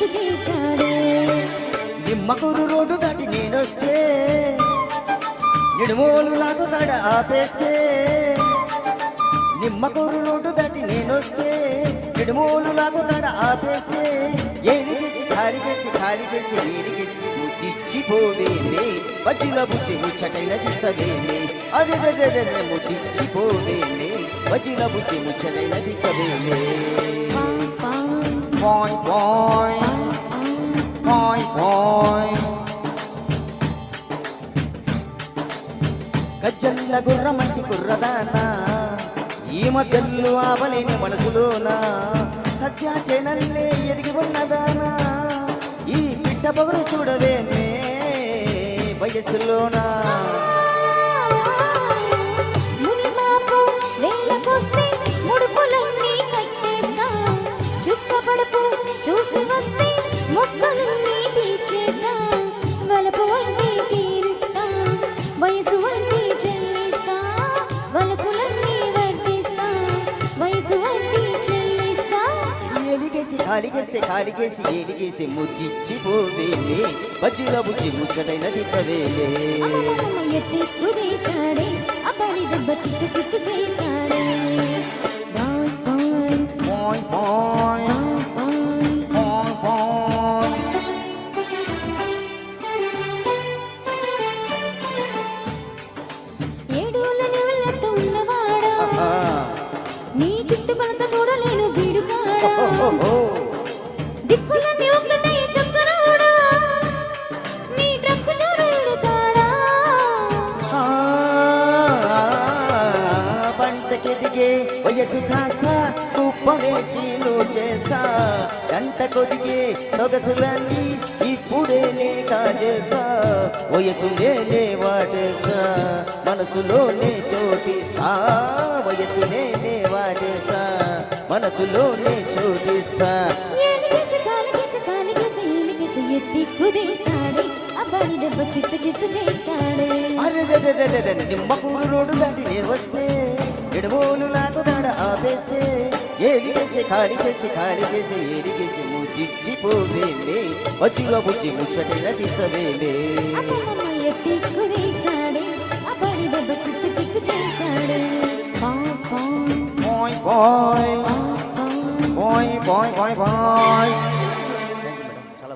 చిత్తు చేశాడే. నిమ్మకూరు రోడ్డు దాటి నేనొస్తే నిడుమోలు నాకు కాడ ఆపేస్తే. నిమ్మకూరు రోడ్డు దాటి నేనొస్తే నిడుమోలు నాకు కాడ ఆపేస్తే. ఏలిగేసి ఖాళీగేసి ఖాళీగేసి ఏలిగేసి ముద్దిచ్చిపోవేమే బజ్జిల బుజ్జి ముచ్చటైన దిచ్చవేమే అరే ముద్దిచ్చిపోవేమే బజ్జిల బుజ్జి ముచ్చటైన దిచ్చవేమే పాయ్ పాయ్ పాయ్ గజ్జల్ల గుర్రమంటి కుర్రదానా ఈ మధ్యలు ఆవలేని మనసులోనా సత్యా చేనల్లే ఎదిగి ఉన్నదానా? ఈ పిట్ట పొగరు చూడవేమే వయసులోనా ఎలిగేసి కాలిగేస్తే కాలిగేసి ఏలిగేసి ముద్దిచ్చి పోవేమే బజ్జిల బుజ్జి ముచ్చటైన దిచ్చవేమే అమ్మమ్మ ఎత్తి కుదేశాడే అప్పడి దెబ్బ చిత్తు చిత్తు చేశాడే బాయ్ బాయ్ పాయ్ పాయ్ బాయ్ బాయ్ పాయ్ పాయ్ ఏడూళ్ళ నెవళ్ళతో ఉన్నవాడా ఆహా. నీ చుట్టుకొలత చూడలేను పంటకెదిగే వయసు కాస్త కుప్ప వేసి నువ్వు చేస్తా. గంట కొదిగే సొగసులన్నీ ఇప్పుడే నే కాజేస్తా వయసు నేనే వాటేస్తా మనసులోనే చోటిస్తా. వయసు నేనే వాటేస్తా మనసులోనే చోటిస్తా. ఎత్తి కుదేశాడే అబ్బాయి దెబ్బ చిత్తు చిత్తు చేశాడే. అరెరెరెరెరెరె, నిమ్మకూరు రోడ్డు దాటి నే వస్తే ఎడమోలు నాకు దాడ ఆపేస్తే ఏలిగేసి కాలిగేసి కాలిగేసి ఏలిగేసి ముద్దిచ్చి పోవేమే మధ్యలో బుజ్జి ముచ్చటైన తీసవేమే అమ్మమ్మ ఎత్తి కుదేశాడే అబ్బాయి దెబ్బ చిత్తు చిత్తు చేశాడే. Bye bye. Bye bye bye bye.